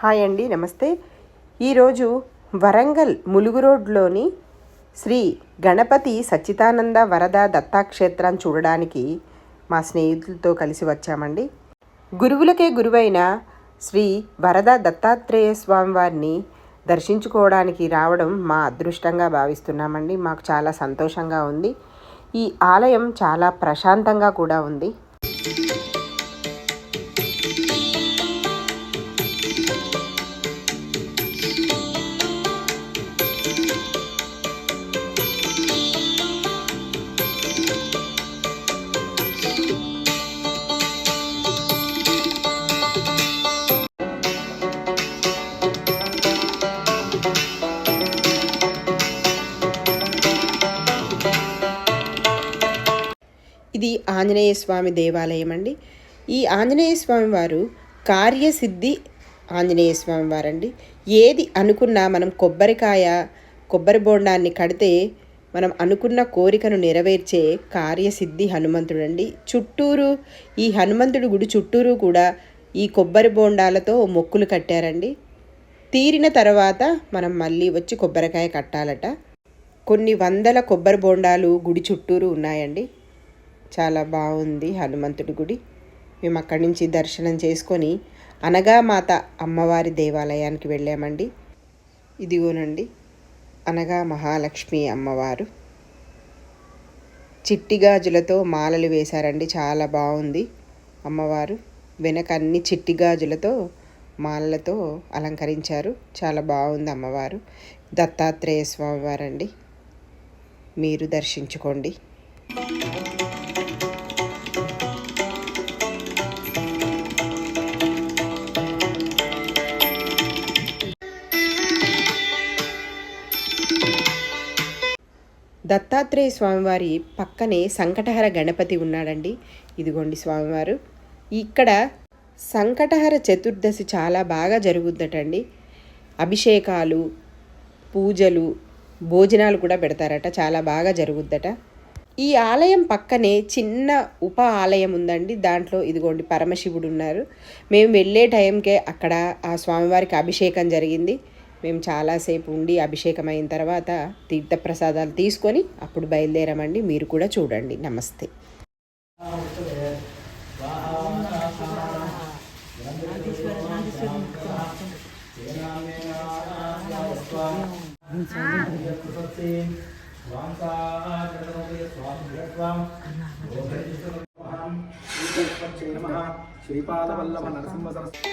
Hi అండి నమస్తే. ఈరోజు వరంగల్ ములుగు రోడ్లోని శ్రీ గణపతి సచ్చిదానంద వరద దత్తాక్షేత్రాన్ని చూడడానికి మా స్నేహితులతో కలిసి వచ్చామండి. గురువులకే గురువైన శ్రీ వరద దత్తాత్రేయ స్వామి వారిని దర్శించుకోవడానికి రావడం మా అదృష్టంగా భావిస్తున్నామండి. మాకు చాలా సంతోషంగా ఉంది. ఈ ఆలయం చాలా ప్రశాంతంగా కూడా ఉంది. ఇది ఆంజనేయ స్వామి దేవాలయం అండి. ఈ ఆంజనేయ స్వామి వారు కార్యసిద్ధి ఆంజనేయ స్వామి వారండి. ఏది అనుకున్నా మనం కొబ్బరికాయ కొబ్బరి బోండాన్ని కడితే మనం అనుకున్న కోరికను నెరవేర్చే కార్యసిద్ధి హనుమంతుడండి. చుట్టూరు ఈ హనుమంతుడి గుడి చుట్టూరు కూడా ఈ కొబ్బరి బోండాలతో మొక్కులు కట్టారండి. తీరిన తర్వాత మనం మళ్ళీ వచ్చి కొబ్బరికాయ కట్టాలట. కొన్ని వందల కొబ్బరి బోండాలు గుడి చుట్టూరు ఉన్నాయండి. చాలా బాగుంది హనుమంతుడి గుడి. మేము అక్కడి నుంచి దర్శనం చేసుకొని అనగామాత అమ్మవారి దేవాలయానికి వెళ్ళామండి. ఇదిగోనండి అనగా మహాలక్ష్మి అమ్మవారు. చిట్టి గాజులతో మాలలు వేశారండి చాలా బాగుంది అమ్మవారు. వెనక అన్ని చిట్టి గాజులతో మాలలతో అలంకరించారు చాలా బాగుంది అమ్మవారు. దత్తాత్రేయ స్వామివారండి మీరు దర్శించుకోండి. దత్తాత్రేయ స్వామివారి పక్కనే సంకటహర గణపతి ఉన్నాడండి. ఇదిగోండి స్వామివారు. ఇక్కడ సంకటహర చతుర్దశి చాలా బాగా జరుగుద్దటండి. అభిషేకాలు పూజలు భోజనాలు కూడా పెడతారట. చాలా బాగా జరుగుద్దట. ఈ ఆలయం పక్కనే చిన్న ఉప ఆలయం ఉందండి. దాంట్లో ఇదిగోండి పరమశివుడు ఉన్నారు. మేము వెళ్ళే టైంకే అక్కడ ఆ స్వామివారికి అభిషేకం జరిగింది. మేము చాలాసేపు ఉండి అభిషేకం అయిన తర్వాత తీర్థప్రసాదాలు తీసుకొని అప్పుడు బయలుదేరామండి. మీరు కూడా చూడండి. నమస్తే. శ్రీపాదవల్లభ నరసింహ సరస్వతి.